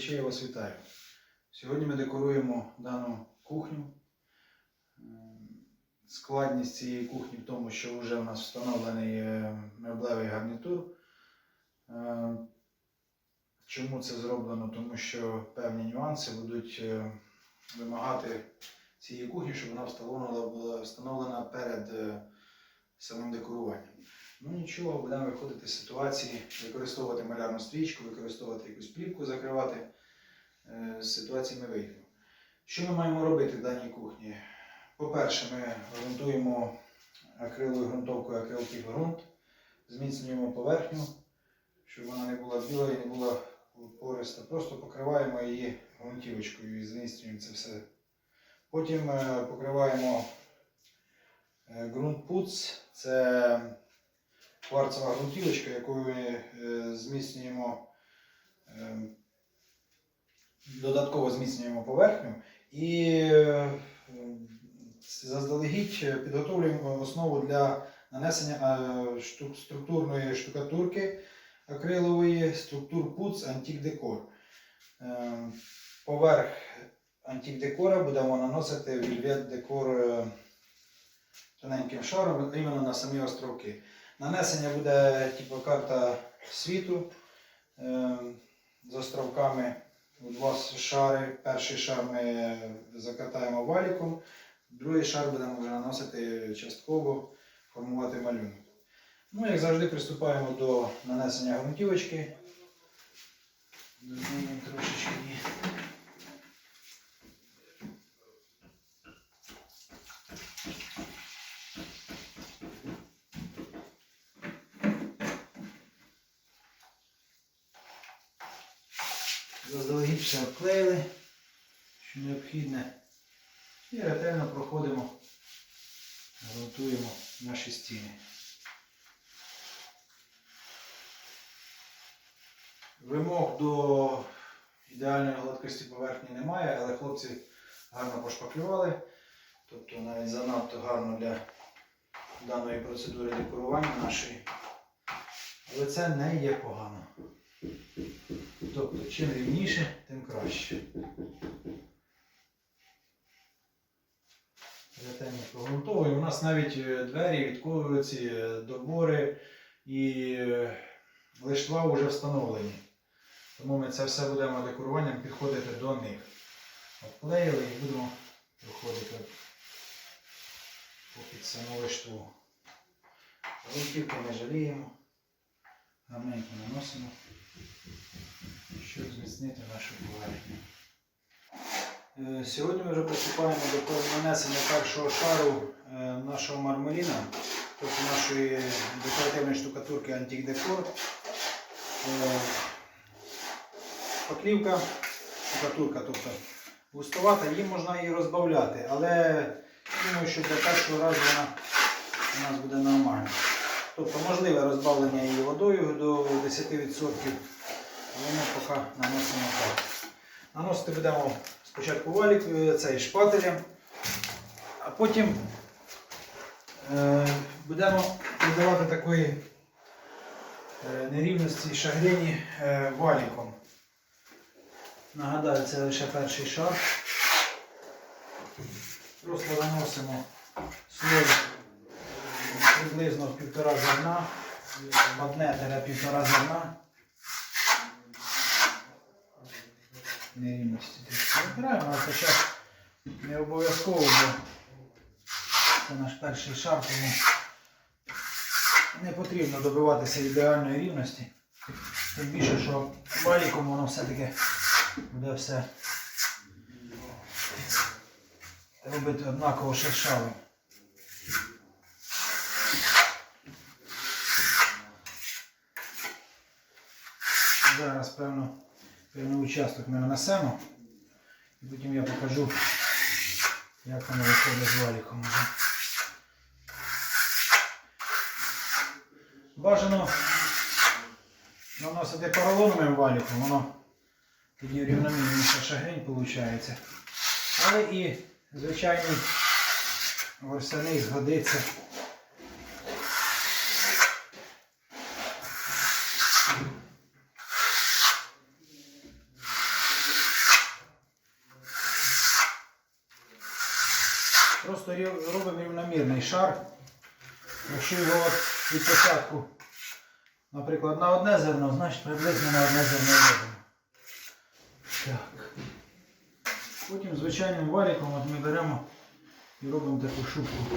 глядачі, я вас вітаю. Сьогодні ми декоруємо дану кухню. Ем, Складність цієї кухні в тому, що вже у нас встановлений е, меблевий гарнітур. Ем, Чому це зроблено? Тому що певні нюанси будуть е, вимагати цієї кухні, щоб вона встановлена була встановлена перед е, самим декоруванням. Ну нічого, будемо виходити з ситуації, використовувати малярну стрічку, використовувати якусь плівку, закривати. Е, З ситуації ми вийдемо. Що ми маємо робити в даній кухні? По-перше, ми ґрунтуємо акриловою ґрунтовкою акрилків ґрунт, зміцнюємо поверхню, щоб вона не була біла і не була пориста. Просто покриваємо її ґрунтівочкою і зміцнюємо це все. Потім е, покриваємо е, ґрунт пуц. Це кварцева ґрунтівочка, якою ми е, зміцнюємо, е, додатково зміцнюємо поверхню і е, заздалегідь підготовлюємо основу для нанесення е, структурної штукатурки акрилової структур пуц Antique Decor. Е, Поверх Decor будемо наносити Decor е, тоненьким шаром іменно на самі островки. Нанесення буде типу карта світу е, з островками у два шари. Перший шар ми закатаємо валіком, другий шар будемо вже наносити частково, формувати малюнок. Ну, як завжди, приступаємо до нанесення ґрунтівочки. Трошечки. її. Заздалегідь все обклеїли, що необхідне. І ретельно проходимо, грунтуємо наші стіни. Вимог до ідеальної гладкості поверхні немає, але хлопці гарно пошпаклювали. Тобто навіть занадто гарно для даної процедури декорування нашої. Але це не є погано. Тобто, чим рівніше, тим краще. Ретельно прогрунтовуємо. У нас навіть е, двері, відковують ці е, добори і е, лиштва вже встановлені. Тому ми це все будемо декоруванням підходити до них. Обклеїли і будемо проходити попід саму лиштву. Грунтівки не жаліємо. Гарненько наносимо щоб зміцнити нашу поверхню. Е, Сьогодні ми вже приступаємо до нанесення першого шару е, нашого мармеліна, тобто нашої декоративної штукатурки Antique Decor. Е, Шпаклівка, штукатурка, тобто густовата, її можна і розбавляти, але думаю, що для першого разу вона у нас буде нормально. Тобто можливе розбавлення її водою до 10%. Але поки наносимо так. Наносити будемо спочатку валік, е, цей шпателем, а потім е, будемо додавати такої е, нерівності шагрені е, валіком. Нагадаю, це лише перший шар. Просто наносимо слой приблизно півтора зерна, одне півтора зерна. Нерівності. Вибираємо, але хоча не обов'язково, бо це наш перший шар, тому не потрібно добиватися ідеальної рівності. Тим більше, що валіком воно все-таки буде все робити однаково шершавим. Зараз, певно, певний участок ми нанесемо. І потім я покажу, як воно виходить з валіком. Бажано наносити поролоновим валіком, воно тоді рівномірніша шагрень виходить. Але і звичайний ворсяний згодиться. Рівномірний шар. Якщо його від початку, наприклад, на одне зерно, значить приблизно на одне зерно робимо. Так. Потім звичайним валіком от ми беремо і робимо таку шубку.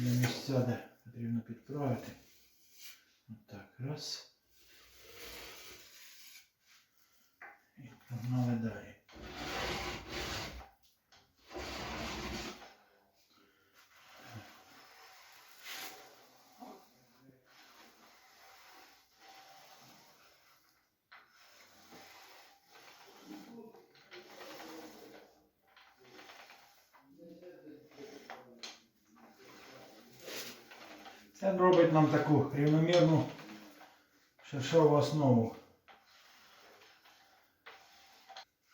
Є місця, де потрібно підправити. Отак, раз. І погнали далі. Це робить нам таку рівномірну шершову основу.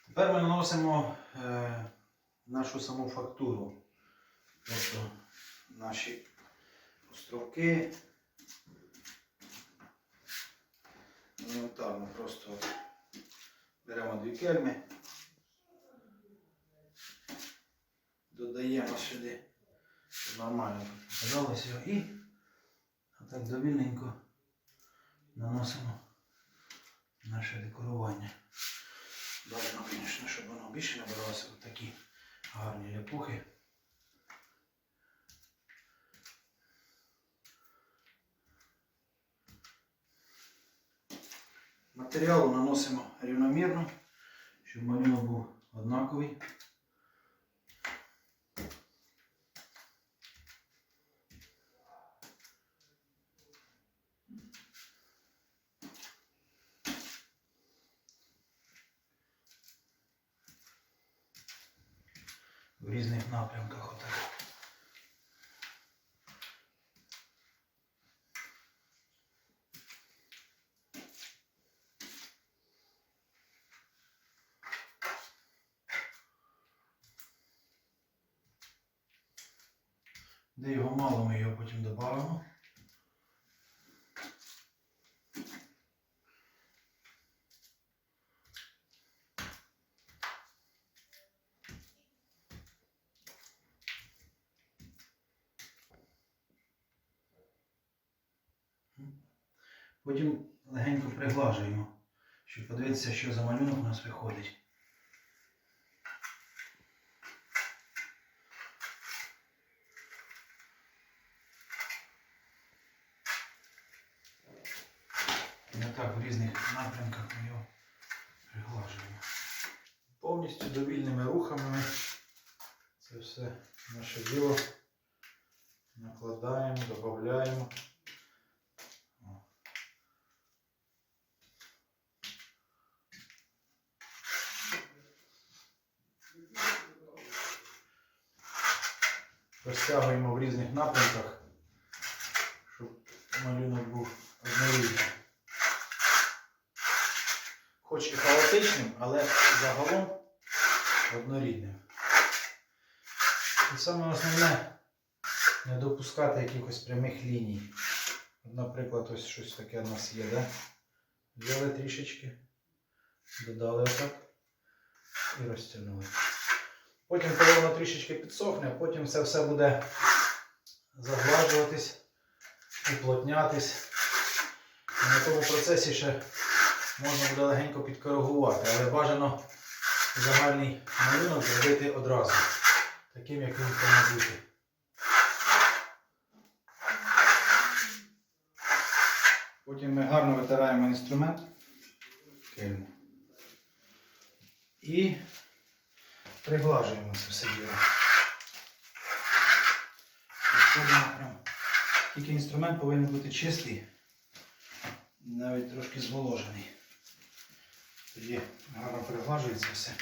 Тепер ми наносимо е, нашу саму фактуру. Тобто наші островки. Елементарно просто беремо дві кельми, додаємо сюди, нормально показалося і отак довільненько наносимо наше декорування. Бажано, звісно, щоб воно більше набиралося такі гарні ляпухи. Матеріалу наносимо рівномірно, щоб малюнок був однаковий. В різних напрямках. Отак. Де його мало, ми його потім додамо. Потім легенько приглажуємо, щоб подивитися, що за малюнок у нас виходить. І отак в різних напрямках ми його приглажуємо. Повністю довільними рухами це все наше діло накладаємо, додаємо. Розтягуємо в різних напрямках, щоб малюнок був однорідним. Хоч і хаотичним, але загалом однорідним. І саме основне не допускати якихось прямих ліній. Наприклад, ось щось таке у нас є, да? Взяли трішечки, додали отак і розтягнули. Потім, коли воно трішечки підсохне, потім це все буде заглажуватись, уплотнятись. І на тому процесі ще можна буде легенько підкоригувати, але бажано загальний малюнок зробити одразу, таким, як він повинен бути. Потім ми гарно витираємо інструмент. І приглажуємо це все діло. Тільки інструмент повинен бути чистий, навіть трошки зволожений. Тоді гарно приглажується все.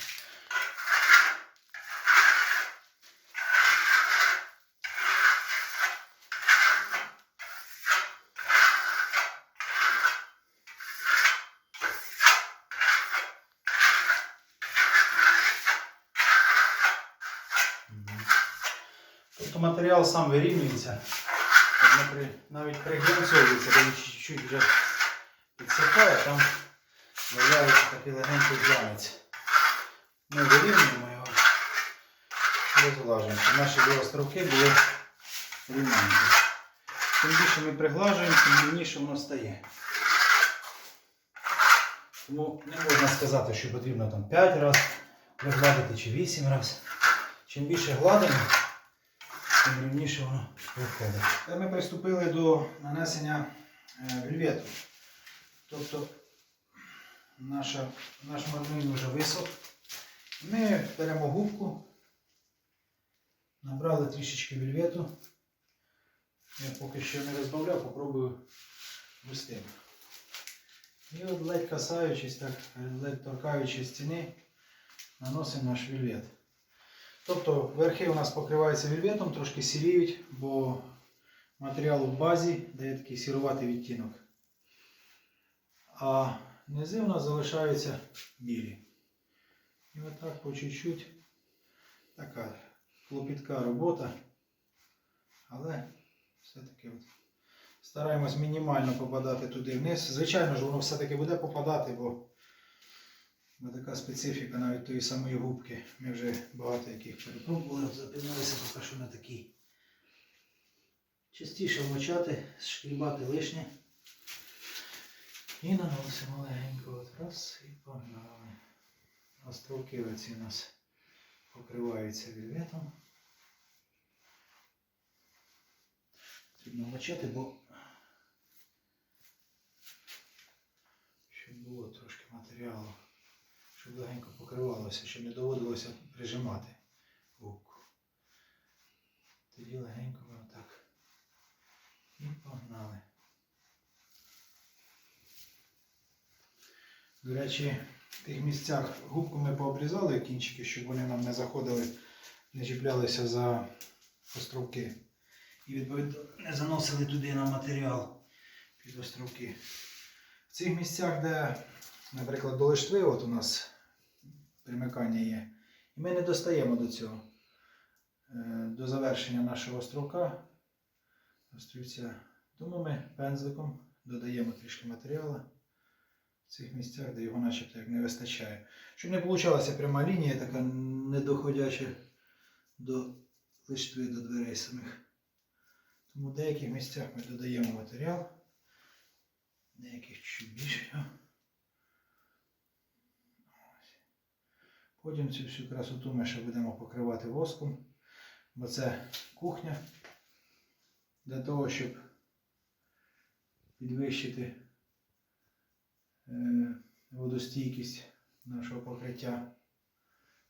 Матеріал сам вирівнюється. Навіть приглянцовується, де він чуть-чуть вже підсихає, там з'являється такий легенький глянець. Ми вирівнюємо його, розглажуємо, наші дві островки були рівненькі. Чим більше ми приглажуємо, тим рівніше воно стає. Тому не можна сказати, що потрібно там 5 разів пригладити чи 8 разів. Чим більше гладимо, тим рівніше воно виходить. Ми приступили до нанесення е, вельвету. Тобто наша, наш мармин вже висох. Ми беремо губку, набрали трішечки вельвету. Я поки що не розбавляв, попробую густим. І от ледь касаючись, так, ледь торкаючи стіни, наносимо наш вельвет. Тобто верхи у нас покриваються вельветом, трошки сіріють, бо матеріал в базі дає такий сіруватий відтінок. А низи у нас залишаються білі. І отак по чуть-чуть така клопітка робота. Але все-таки от стараємось мінімально попадати туди вниз. Звичайно ж, воно все-таки буде попадати, бо, бо така специфіка навіть тої самої губки. Ми вже багато яких перепробували, от поки що на такій. Частіше вмочати, шкрібати лишнє. І наносимо легенько от раз і погнали. Островки оці у нас покриваються вільветом. Потрібно мочити, бо щоб було трошки матеріалу, щоб легенько покривалося, щоб не доводилося прижимати губку. Тоді легенько ми отак. І погнали. До речі, в тих місцях губку ми пообрізали кінчики, щоб вони нам не заходили, не чіплялися за островки. І відповідно не заносили туди на матеріал під островки. В цих місцях, де, наприклад, до лиштви, от у нас примикання є, і ми не достаємо до цього, е, до завершення нашого островка, острівця. Тому ми пензликом додаємо трішки матеріалу в цих місцях, де його начебто як не вистачає. Щоб не вийшла пряма лінія, така не доходяча до лиштви, до дверей самих. Тому в деяких місцях ми додаємо матеріал, деяких чуть більше. його. Ось. Потім цю всю красоту ми ще будемо покривати воском, бо це кухня для того, щоб підвищити е, водостійкість нашого покриття.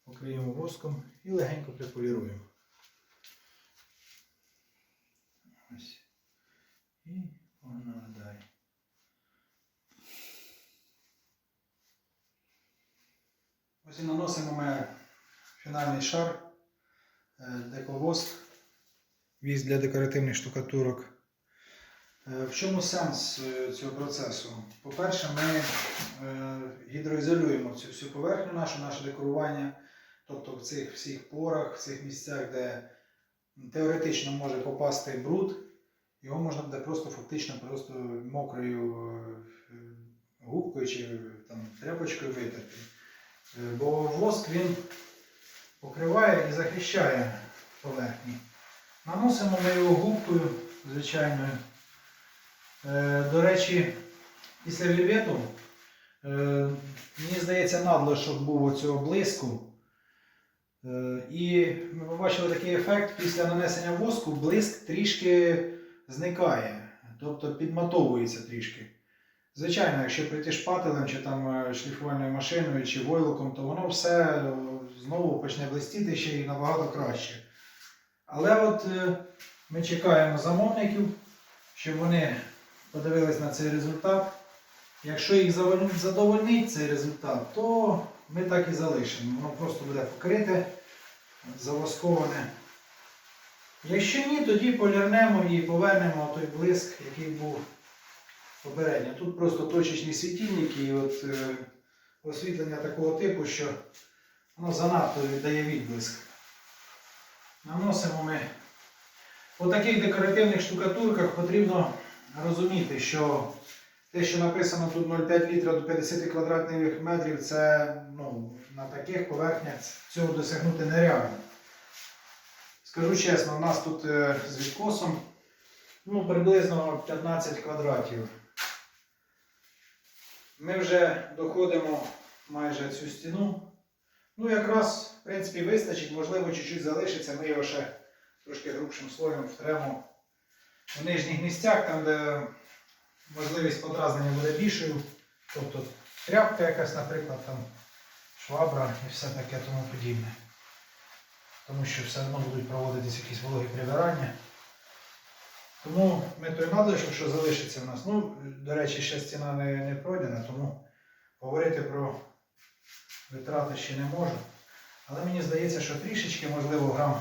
Покриємо воском і легенько приполіруємо. Ось. І погнали далі. Ось наносимо ми фінальний шар, е, дековоск, віз для декоративних штукатурок. Е, В чому сенс е, цього процесу? По-перше, ми гідроізолюємо цю всю поверхню нашу, наше декорування. Тобто в цих всіх порах, в цих місцях, де теоретично може попасти бруд, його можна буде просто фактично просто мокрою губкою чи там, тряпочкою витерти. Е, Бо воск він покриває і захищає поверхні. Наносимо ми його губкою звичайною. Е, До речі, після вільвету, е, мені здається, надлишок був оцього блиску. І ми побачили такий ефект після нанесення воску, блиск трішки зникає, тобто підматовується трішки. Звичайно, якщо прийти шпателем чи там е, шліфувальною машиною чи войлоком, то воно все е, знову почне блистіти ще й набагато краще. Але от е, ми чекаємо замовників, щоб вони подивились на цей результат. Якщо їх задовольнить цей результат, то ми так і залишимо. Воно просто буде покрите, завосковане. Якщо ні, тоді полірнемо і повернемо той блиск, який був попередньо. Тут просто точечні світильники і от, е, освітлення такого типу, що воно занадто віддає відблиск. Наносимо ми По таких декоративних штукатурках потрібно розуміти, що те, що написано тут 0,5 літра до 50 квадратних метрів, це ну, на таких поверхнях цього досягнути нереально. Скажу чесно, у нас тут е, з відкосом ну, приблизно 15 квадратів. Ми вже доходимо майже цю стіну. Ну, якраз, в принципі, вистачить, можливо, чуть-чуть залишиться. Ми його ще трошки грубшим слоєм втремо в нижніх місцях, там, де можливість подразнення буде більшою. Тобто тряпка якась, наприклад, там, швабра і все таке тому подібне. Тому що все одно будуть проводитись якісь вологі прибирання. Тому ми той надлишок, що залишиться в нас. Ну, до речі, ще стіна не, не пройдена, тому говорити про витрати ще не можу. Але мені здається, що трішечки, можливо, грам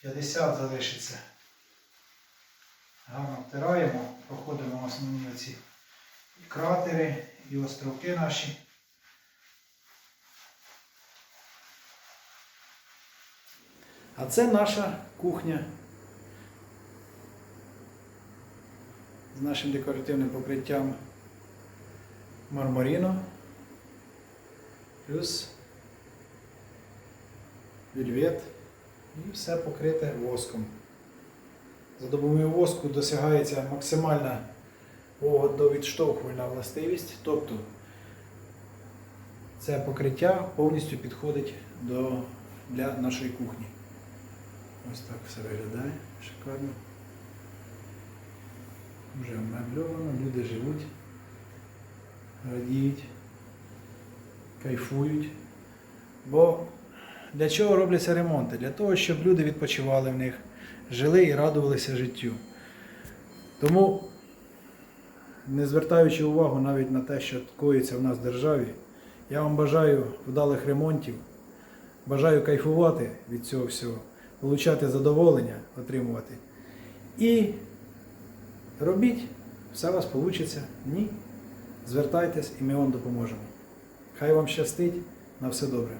50 залишиться. Гарно втираємо, проходимо основні оці і кратери, і островки наші. А це наша кухня нашим декоративним покриттям мармаріно плюс вільвет і все покрите воском. За допомогою воску досягається максимальна водовідштовхувальна властивість, тобто це покриття повністю підходить до, для нашої кухні. Ось так все виглядає шикарно. Вже мебльовано, люди живуть, радіють, кайфують. Бо для чого робляться ремонти? Для того, щоб люди відпочивали в них, жили і радувалися життю. Тому, не звертаючи увагу навіть на те, що коїться в нас в державі, я вам бажаю вдалих ремонтів, бажаю кайфувати від цього всього, получати задоволення, отримувати. І робіть, все у вас вийде. Ні. Звертайтесь і ми вам допоможемо. Хай вам щастить, на все добре.